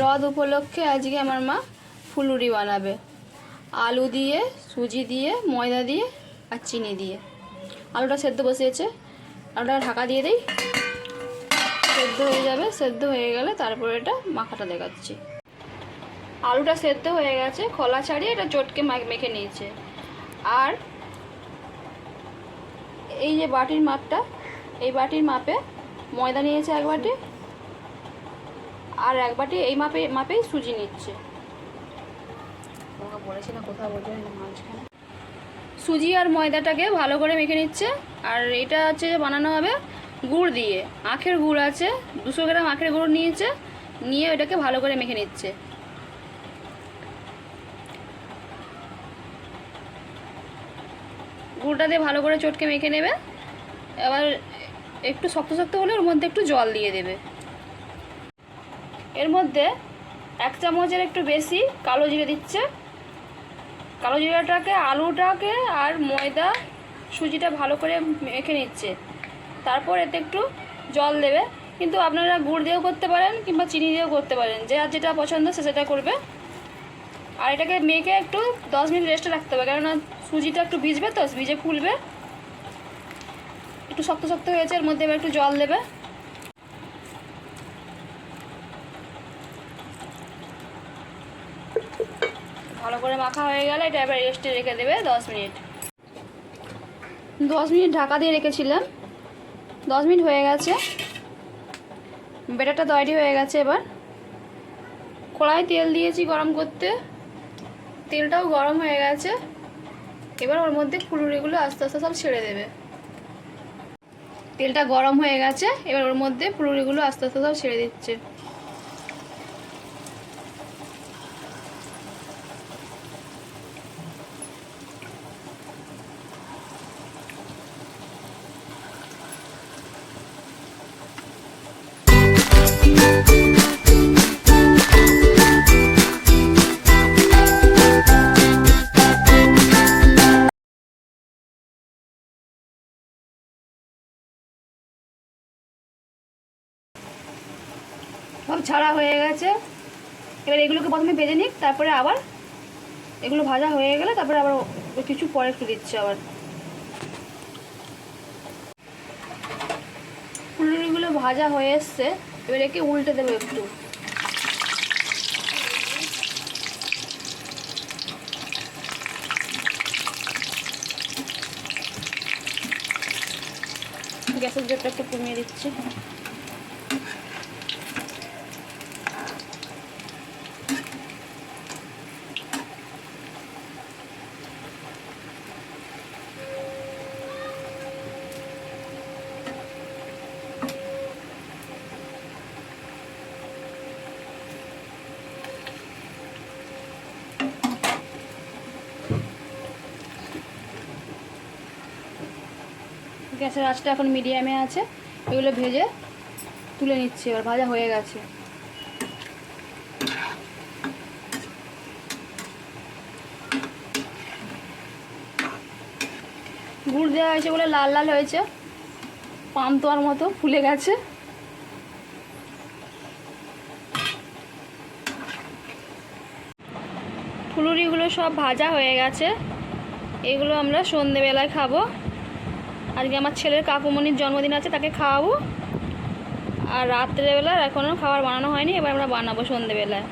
রথ উপলক্ষে আজকে আমার মা ফুলুরি বানাবে। আলু দিয়ে, সুজি দিয়ে, ময়দা দিয়ে আর চিনি দিয়ে। আলুটা সেদ্ধ বসিয়েছে। আলুটা ঢাকা দিয়ে দিই। সেদ্ধ হয়ে যাবে, সেদ্ধ হয়ে গেলে তারপরে এটা মাখাটা দেখাচ্ছি। আলুটা সেদ্ধ হয়ে গেছে, খোলা ছাড়িয়ে এটা চটকে মেখে নিয়েছে। আর এই যে বাটির মাপটা এই বাটির মাপে ময়দা নিয়েছে এক বাটি আর এক বাটি এই মাপে মাপেই সুজি নিচ্ছে। সুজি আর ময়দাটাকে ভালো করে মেখে নিচ্ছে আর এটা হচ্ছে যে বানানো হবে গুড় দিয়ে। আখের গুড় আছে দুশো গ্রাম আখের গুড় নিয়েছে নিয়ে ওটাকে ভালো করে মেখে নিচ্ছে। গুড়টা দিয়ে ভালো করে চটকে মেখে নেবে। এবার একটু শক্ত শক্ত হলে ওর মধ্যে একটু জল দিয়ে দেবে। এর মধ্যে এক চামচের একটু বেশি কালো জিরে দিচ্ছে। কালো জিরাটাকে, আলুটাকে আর ময়দা, সুজিটা ভালো করে মেখে নিচ্ছে। তারপর এতে একটু জল দেবে। কিন্তু আপনারা গুড় দিয়েও করতে পারেন কিংবা চিনি দিয়েও করতে পারেন। যে আর যেটা পছন্দ সে সেটা করবে। আর এটাকে মেখে একটু দশ মিনিট রেস্টে রাখতে হবে, কেননা সুজিটা একটু ভিজবে তো, ভিজে ফুলবে। একটু শক্ত শক্ত হয়েছে, এর মধ্যে এবার একটু জল দেবে। ভালো করে মাখা হয়ে গেলে এটা এবার রেস্টে রেখে দেবে দশ মিনিট। দশ মিনিট ঢাকা দিয়ে রেখেছিলাম। দশ মিনিট হয়ে গেছে। বেটারটা তৈরি হয়ে গেছে এবার। কড়াই তেল দিয়েছি গরম করতে। তেলটাও গরম হয়ে গেছে। এবার ওর মধ্যে ফুলুরিগুলো আস্তে আস্তে সব ছেড়ে দেবে। তেলটা গরম হয়ে গেছে, এবার ওর মধ্যে ফুলুরিগুলো আস্তে আস্তে সব ছেড়ে দিচ্ছে। সব ছাড়া হয়ে গেছে। এবার এগুলোকে প্রথমে ভেজে নিক, তারপরে আবার এগুলো ভাজা হয়ে গেলে তারপরে আবার কিছু পরে একটু দিচ্ছে আবার। ফুলুরিগুলো ভাজা হয়ে এসছে, এবার একে উল্টে দেবো একটু। গ্যাসের জোরটা একটু কমিয়ে দিচ্ছি। গ্যাসের আঁচটা এখন মিডিয়ামে আছে। এগুলো ভেজে তুলে নিচ্ছি, এবার ভাজা হয়ে গেছে। গুড় দেওয়া হয়েছে বলে লাল লাল হয়েছে। পান্তোয়ার মতো ফুলে গেছে। ফুলুরিগুলো সব ভাজা হয়ে গেছে। এগুলো আমরা সন্ধেবেলায় খাব। আজকে আমার ছেলের কাকুমণির জন্মদিন আছে, তাকে খাওয়াবো। আর রাত্রেবেলা এখনও খাবার বানানো হয়নি, এবার আমরা বানাবো সন্ধেবেলায়।